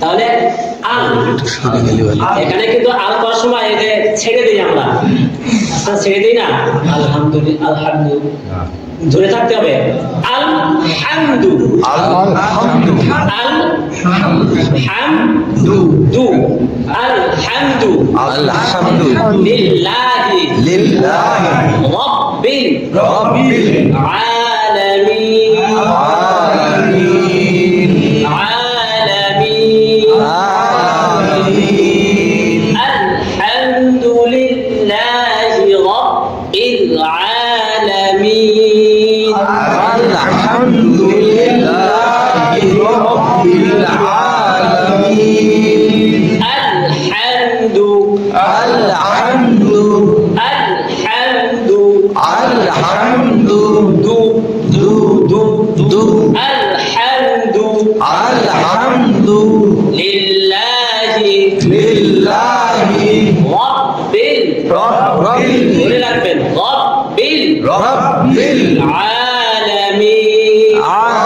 তাহলে আল। এখানে কিন্তু আল করার সময় যে ছেড়ে দিই আমরা। আচ্ছা ছেড়ে দিই না? আলহামদুলিল্লাহ আলহামদু ধরে থাকতে হবে। আল হামদু আল হামদু দু আল হামদু আলহামদু। লিল্লাহি লিল্লাহি। রাব্বিল রাব্বিল আলামিন। الحمد لله. رب العالمين الحمد الحمد الحمد الحمد دو دو دو دو الحمد الحمد لله. لله. رب رب رب رب العالمين. আলামিন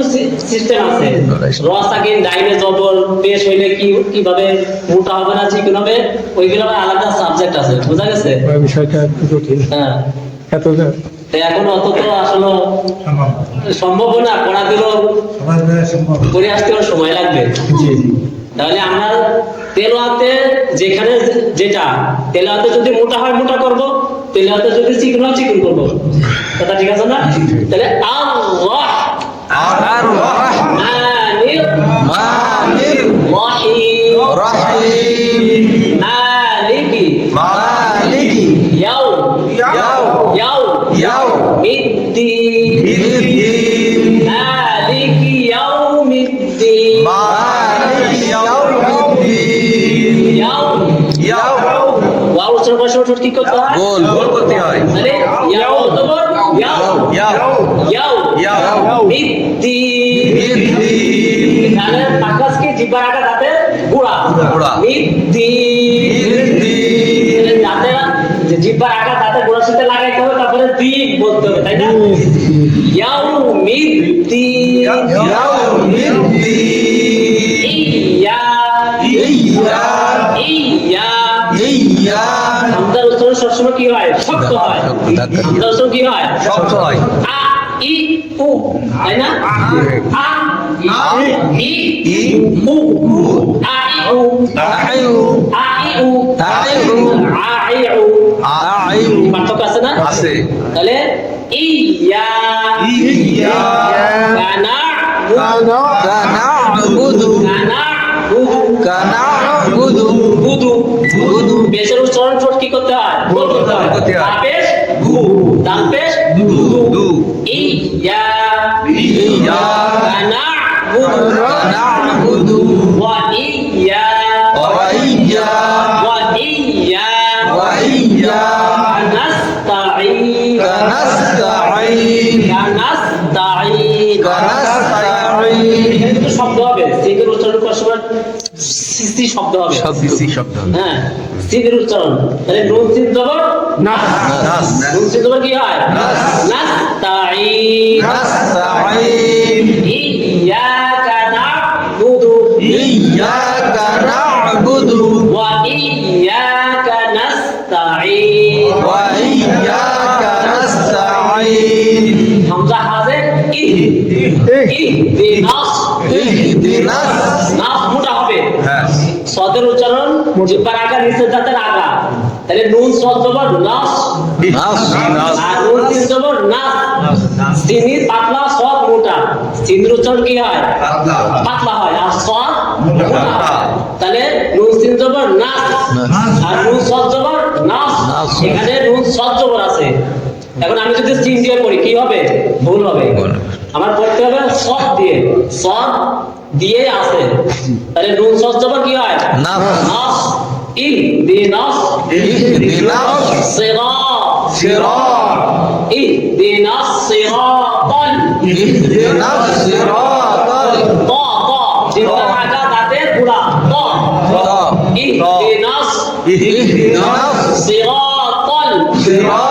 সিস্টেম আছে। রসাকিন ডাইনে জবর পেশ হইলে কি কীভাবে মোটা হবে না চিকন হবে ওইগুলো আলাদা সাবজেক্ট আছে বোঝা গেছে? বিষয়টা একটু জটিল হ্যাঁ। এত এখন অত তো আসলে সম্ভব না পড়া দিলেও করে আসতে সময় লাগবে। তাহলে আমরা তেলোয়াতে যেখানে যেটা তেলোয়াতে যদি মোটা হয় মোটা করব তেলোয়াতে যদি চিকন হয় চিকন করব। কথা ঠিক আছে না? তাহলে আল্লাহ করতে হয় গোল গোল করতে হয়। তাহলে ইয়াউ অথবা ইয়াউ ইয়াউ ইয়াউ ইয়াউ মিদ্দিন বিদ্দিন তাহলে পাকাসকে জিব্বার আগা দাঁতে গুড়া গুড়া। দাঁতে যে জিব্বার আগা দাঁতে গুড়ার সাথে লাগাইতে হবে তারপরে দিন বলতে হবে তাই না? ইয়াউ মিদ্দিন ইয়াউমিদ্দিন হামজার সবসময় কি হয়? শক্ত হয়। হামজার কি হয়? শব্দ হয়। আ ই উ তাই না? আ ই ই উ। আ ই উ। আইউ আ ই উ। আইউ আ ই উ। আইউ পার্থক্য আছে না? আছে। তাহলে ইয়া। ইয়া কানা কানা বুদু বুদু হয়। তাপেশ গু তাপেশ দু দু ইয়া ইয়া কানাবুদু কানাবুদু ওয়া ইয়া করার সময় সিসি শব্দ হবে। সিসি শব্দ হ্যাঁ সিগের উচ্চারণ। তাহলে নুন সিন জবর নাস। নাস। নুন সিন জবর কি হয়? নাস। তাই নাস্তাঈন ইয়াকা সদের উচ্চারণ জিব্বার আগা নিচের দাঁতের আগা তাহলে নুন সদ জবর নাস আর নুন তিন জবর নাস সিনি পাতলা সদ মোটা। সিনের উচ্চারণ কি হয়? পাতলা। হয়। আর সদ তাহলে নুন তিন জবর নাস আর নুন সদ জবর নাস নাস। এখানে নুন সদ জবর আছে। এখন আমি যদি সিন দিয়ে পড়ি কি হবে। ভুল হবে। আমার পড়তে হবে সব দিয়ে সব দিয়ে আসে তাহলে নুন সস যখন কি হয়? নাস ইন দিনাস ইহদিনাস সিরাত সিরাত ইহদিনাস সিরাতাল ইহদিনাস সিরাতাল তা তা। যেটা আগা দাতে পুরা। তা। ইহদিনাস ইহদিনাস সিরাতাল সিরাত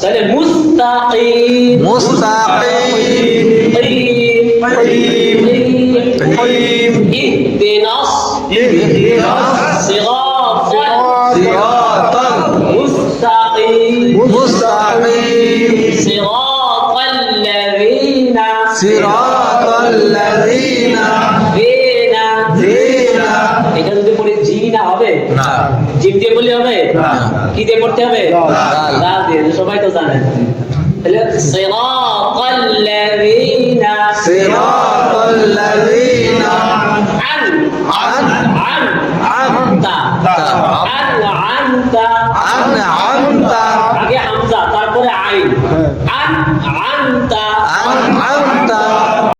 তাহলে মুস্তাকিম মুস্তাকিম طيب طيب. طيب. اهدنا اهدنا الصراط না হবে না জিম দিয়ে বললে হবে না। কি দিয়ে পড়তে হবে দাল। দাল দিয়ে সবাই তো জানেন তাহলে صراط الذين صراط الذين عن عن عن عن أنعمت أنعمت আগে হামজা তারপরে আইন আন আনতা أنعمت